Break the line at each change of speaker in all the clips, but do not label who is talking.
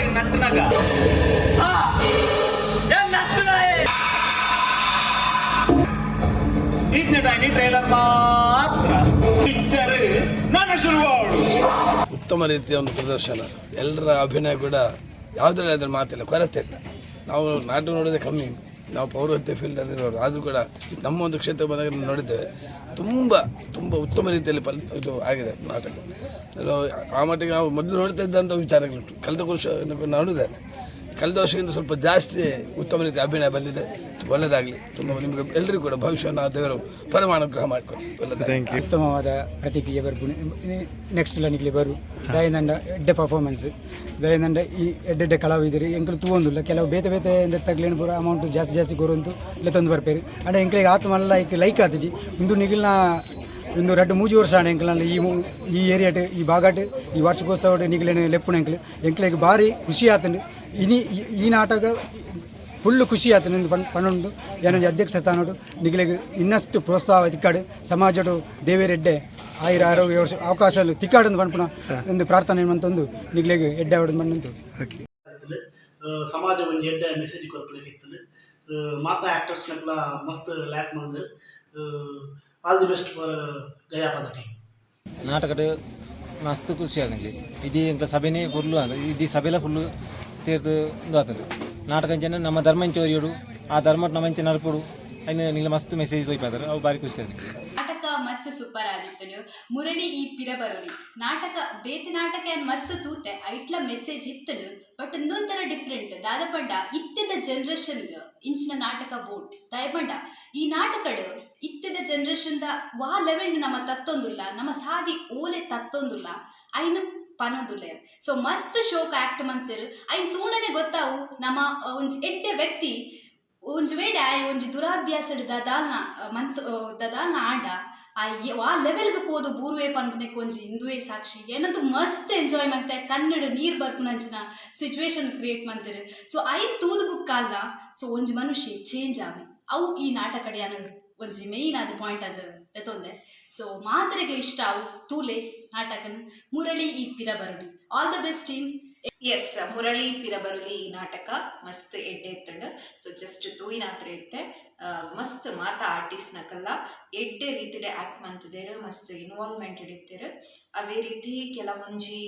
ಈ ನಟ್ಟನಾಗ ಹಾ, ಏನ್ ನಟ್ಟನಾಯೆ? ಟ್ರೈಲರ್ ಮಾತ್ರ. ಪಿಕ್ಚರ್ ನಾನು ಶುರುವಾಡು
ಉತ್ತಮ ರೀತಿಯ ಒಂದು ಪ್ರದರ್ಶನ. ಎಲ್ಲರ ಅಭಿನಯ ಕೂಡ ಯಾವುದ್ರಲ್ಲಿ ಅದ್ರ ಮಾತಿಲ್ಲ ಕೊರತೆ ಇಲ್ಲ. ನಾವು ನಾಟಕ ನೋಡೋದೇ ಕಮ್ಮಿ. ನಾವು ಪೌರತ್ಯ ಫೀಲ್ಡಲ್ಲಿ ಇರೋರು ಆದರೂ ಕೂಡ ನಮ್ಮ ಒಂದು ಕ್ಷೇತ್ರ ಬಂದಾಗ ನಾವು ನೋಡಿದ್ದೇವೆ. ತುಂಬ ತುಂಬ ಉತ್ತಮ ರೀತಿಯಲ್ಲಿ ಪಲ್ ಇದು ಆಗಿದೆ ನಾಟಕ. ಆ ಮಟ್ಟಿಗೆ ನಾವು ಮೊದಲು ನೋಡ್ತಾ ಇದ್ದಂಥ ವಿಚಾರಗಳು ಕಳೆದ ವರ್ಷ ನೋಡಿದ್ದೇನೆ. ಕಳೆದ ವರ್ಷಕ್ಕಿಂತ ಸ್ವಲ್ಪ ಜಾಸ್ತಿ ಉತ್ತಮ ರೀತಿಯ ಅಭಿನಯ ಬಂದಿದೆ. ಒಳ್ಳೆಯದಾಗಲಿ ತುಂಬ ನಿಮಗೆ ಎಲ್ಲರಿಗೂ ಕೂಡ ಭವಿಷ್ಯವನ್ನು ದೇವರು ಪರಮಾನುಗ್ರಹ ಮಾಡಿಕೊಡಿ. ಒಳ್ಳೆಯದಾಗಲಿ
ಉತ್ತಮವಾದ ಪ್ರತಿಕ್ರಿಯೆ ಬರ್ಬೋದು ನೆಕ್ಸ್ಟ್ ಲನಿಗೆ ಬರು. ದಯನಂಡ ಎಡ್ಡೆ ಪರ್ಫಾರ್ಮೆನ್ಸ್ ದಯನಂಡ ಈ ಎಡ್ಡೆಡ್ಡೆ ಕಲಾವಿದರು ಎಂಕಲು ತೂವೊಂದುಲ್ಲ. ಕೆಲವು ಬೇತೆ ಬೇತೆ ತಗ್ಲೇನು ಪೂರ ಅಮೌಂಟ್ ಜಾಸ್ತಿ ಜಾಸ್ತಿ ಕೊರೊಂದು ಇಲ್ಲ ತಂದು ಬರ್ಪೇರಿ. ಅಂಡ ಎಂಕ್ಲಿಗೆ ಆತು ಮಲ್ಲ ಇಕ್ ಲೈಕ್ ಆತಿಜಿ. ಇಂದು ನಿಗಿಲ್ನ ಇಂದು ರೆಡ್ ಮೂಜಿ ವರ್ಷ ಆಣ ಎಂಕ್ಲಲ್ಲಿ ಈ ಈ ಏರಿಯಾಟ್, ಈ ಬಾಗಾಟ್ ಈ ವಾರ್ಷಿಕೋತ್ಸವ ನಿಗಿಲೇನು ಲೆಪ್ಪುಣ ಎಂಕ್ಲು ಎಂಕ್ಲಿಗೆ ಭಾರಿ ಖುಷಿ ಆತಂಡು. ಇನಿ ಈ- ನಾಟಕ ಫುಲ್ ಖುಷಿ ಆತ ನಿಂದು ಪಣ್ ಪಣ್ಣುಂಡು ಏನೊಂದು ಅಧ್ಯಕ್ಷ ಸ್ಥಾನಡು ನಿಗಲಿಗೆ ಇನ್ನಷ್ಟು ಪ್ರೋತ್ಸಾಹ ತಿಕ್ಕಾಡು ಸಮಾಜಡು ದೇವೇರೆಡ್ಡೆ ಆಯುರ ಆರೋಗ್ಯ ವರ್ಷ ಅವಕಾಶಗಳು ತಿಕ್ಕಾಡೊಂದು ಪಣ್ಪುಣ ಒಂದು ಪ್ರಾರ್ಥನೆ ಮಂತೊಂದು ನಿಗಲಿಗೆ ಎಡ್ಡೆ ಮಣ್ಣಂತು
ಇರ್ತದೆ ಸಮಾಜ ಒಂದು ಎಡ್ಡ ಮೆಸೇಜ್ ಕೊರ್ಪಲಿಕ್ಕೆ ಇತ್ತು ಮಾತಾ ಆ್ಯಕ್ಟರ್ಸ್ನೆಲ್ಲ ಮಸ್ತ್ ಲ್ಯಾಕ್ ಮಾಡಿದ್ರು. All the best for Gaya team
ನಾಟಕಡ್ ಮಸ್ತ್ ಖುಷಿ ಆದಂಗೆ ಇಡೀ ಎಂಕ ಸಭೆನೇ ಫುಲ್ಲು ಅಂದ್ರೆ ಇಡೀ ಸಭೆಲ ಫುಲ್ಲು ತೀರ್ತು ಇದು ಆತದೆ ನಾಟಕ ಜನ ನಮ್ಮ ಧರ್ಮ ಚೋರಿಯೋಡು ಆ ಧರ್ಮ ನಮ್ಮಂಚೆ ನಡ್ಪಡು ಅಲ್ಲಿ ನಿಲ್ಲ ಮಸ್ತ್ ಮೆಸೇಜ್ ಹೋಯ್ಪಾದ್ರೆ ಅವು ಭಾರಿ ಖುಷಿ
ನಾಟಕ ಮಸ್ತ್ ಸೂಪರ್ ಆದಿತ್ತು ಮುರಳಿ ಈ ಪಿರಬರುಳಿ ನಾಟಕ, ಬೇತಿ ನಾಟಕ ಮಸ್ತ್ ತೂತೆ? ಐಟ್ಲ ಮೆಸೇಜ್ ಇತ್ತನು ಬಟ್ ಇನ್ನೊಂಥರ ಡಿಫ್ರೆಂಟ್ ದಾದಪಂಡ, ಇತ್ತಿದ ಜನರೇಷನ್ ಇಂಚಿನ ನಾಟಕ ಬೋಟ್ ದಯಪಂಡ, ಈ ನಾಟಕಡು ಇತ್ತಿದ ದ ವಾ ಲೆವೆಲ್ ನಮ್ಮ ತತ್ತೊಂದುಲ್ಲ, ನಮ್ಮ ಸಾದಿ ಓಲೆ ತತ್ತೊಂದುಲ್ಲ. ಐನ ಪನೊಂದುಲ್ಲೆ ಸೊ ಮಸ್ತ್ ಶೋಕ್ ಆಕ್ಟ್ ಮಂತಿರು. ಐನ್ ತೂಂಡನೆ ಗೊತ್ತಾವು, ನಮ್ಮ ಒಂಜಿ ಎಡ್ಡೆ ವ್ಯಕ್ತಿ ಒಂಜಿ ವೇಳೆ ಆಯ್ ಒಂಜಿ ದುರಾಭ್ಯಾಸಡ್ ದದಾಲ್ನ ಮಂತ್ ದದಾಲ್ನ ಆಂಡ ಆ ಲೆವೆಲ್ ಆ ಲೆವೆಲ್ಗೆ ಪೋದು ಬೂರ್ವೆ ಪನ್ಪುನೆಕ್ ಒಂಜಿ ಹಿಂದುವೆ ಸಾಕ್ಷಿ. ಏನಂತೂ ಮಸ್ತ್ ಎಂಜಾಯ್ ಮಂತೆ ಕನ್ನಡ ನೀರ್ ಬರ್ಪುನಂಚಿನ ಸಿಚುವೇಶನ್ ಕ್ರಿಯೇಟ್ ಮಂತಿರು. ಸೊ ಐನ್ ತೂದು ಬುಕ್ಕಲ್ಲ ಸೊ ಒಂಜಿ ಮನುಷ್ಯ ಚೇಂಜ್ ಆಗಿ ಅವು ಈ ನಾಟಕಡೆ ಅನ್ನೋದು ಒಂಜಿ ಮೇಯ್ನ್ ಆದ ಪಾಯಿಂಟ್ ಅದು ತೆತ್ತೊಂದೆ ಸೊ ಮಾತ್ರೆಗೆ ಇಷ್ಟ ಅವು, ತೂಲೆ ನಾಟಕನ, ಮುರಳಿ ಈ ಪಿರ ಬರಡಿ all the best team
S Murali ಪಿರಬರುಳಿ ನಾಟಕ ಮಸ್ತ್ ಎಡ್ಡೆ ಇತ್ತಂಡ ಸೊ ಜಸ್ಟ್ ತೂಯಿನ ಹತ್ರ ಇತ್ತೆ ಮಸ್ತ್ ಮಾತ ಆರ್ಟಿಸ್ಟ್ ನಕಲ್ಲ ಎಡ್ಡೆ ರೀತಿಡೆ ಆಕ್ಟ್ ಮಂತಿದ್ದೇರು ಮಸ್ತ್ ಇನ್ವಾಲ್ವ್ಮೆಂಟ್ ಇಡಿತ್ತೇರು ಅವೇ ರೀತಿ ಕೆಲವೊಂಜಿ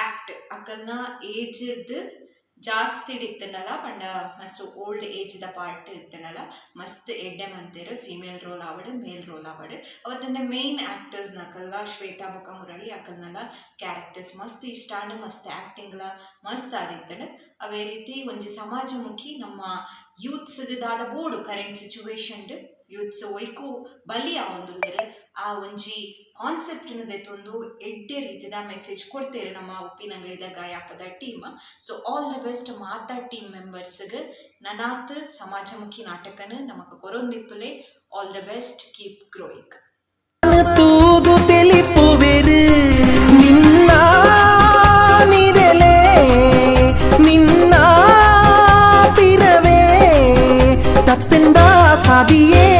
ಆಕ್ಟ್ ಅಕಲ್ನ ಏಜ್ಡ್ ಜಾಸ್ತಿ ಇತ್ತನಲ್ಲ ಪಂಡ ಮಸ್ತ್ ಓಲ್ಡ್ ಏಜ್ ದ ಪಾರ್ಟ್ ಇತ್ತನಲ್ಲ, ಮಸ್ತ್ ಎಡ್ಡೆ ಮಂತೇರು ಫಿಮೇಲ್ ರೋಲ್ ಆವಡು ಮೇಲ್ ರೋಲ್ ಆವಡು. ಅವತ್ತಿನ ಮೇನ್ ಆಕ್ಟರ್ಸ್ ನಕಲ್ಲ ಶ್ವೇತಾ ಬುಕ ಮುರಳಿ ಅಕಲ್ನಲ್ಲ ಕ್ಯಾರೆಕ್ಟರ್ಸ್ ಮಸ್ತ್ ಇಷ್ಟಾಂಡು ಮಸ್ತ್ ಆ್ಯಕ್ಟಿಂಗ್ಲ ಮಸ್ತ್ ಆದಿತ್ತಂಡ್. ಅವೇ ರೀತಿ ಒಂಜಿ ಸಮಾಜಮುಖಿ ನಮ್ಮ ಯೂತ್ಸ್ ದಾದ ಬೋಡು ಕರೆಂಟ್ ಸಿಚುವೇಶನ್ ಯೂತ್ಸ್ ಒಯ್ಕು ಬಲಿಯ ಆವೊಂದುಲ್ಲೆರ್ ಆ ಒಂಜಿ ಕಾನ್ಸೆಪ್ಟ್ ದೆತ್ತೊಂದು ಎಡ್ಡೆ ರೀತಿದ ಮೆಸೇಜ್ ಕೊಡ್ತೇವೆ ನಮ್ಮ ಉಪ್ಪಿನಂಗಡಿದ ಗಾಯಪದ team so all the best Mata team ಮೆಂಬರ್ಸ್ಗೆ ನನಾತ್ ಸಮಾಜಮುಖಿ ನಾಟಕನ ನಮಕ್ ಕೊರೊಂದಿಪ್ಪಲೆ all the best keep growing
be it.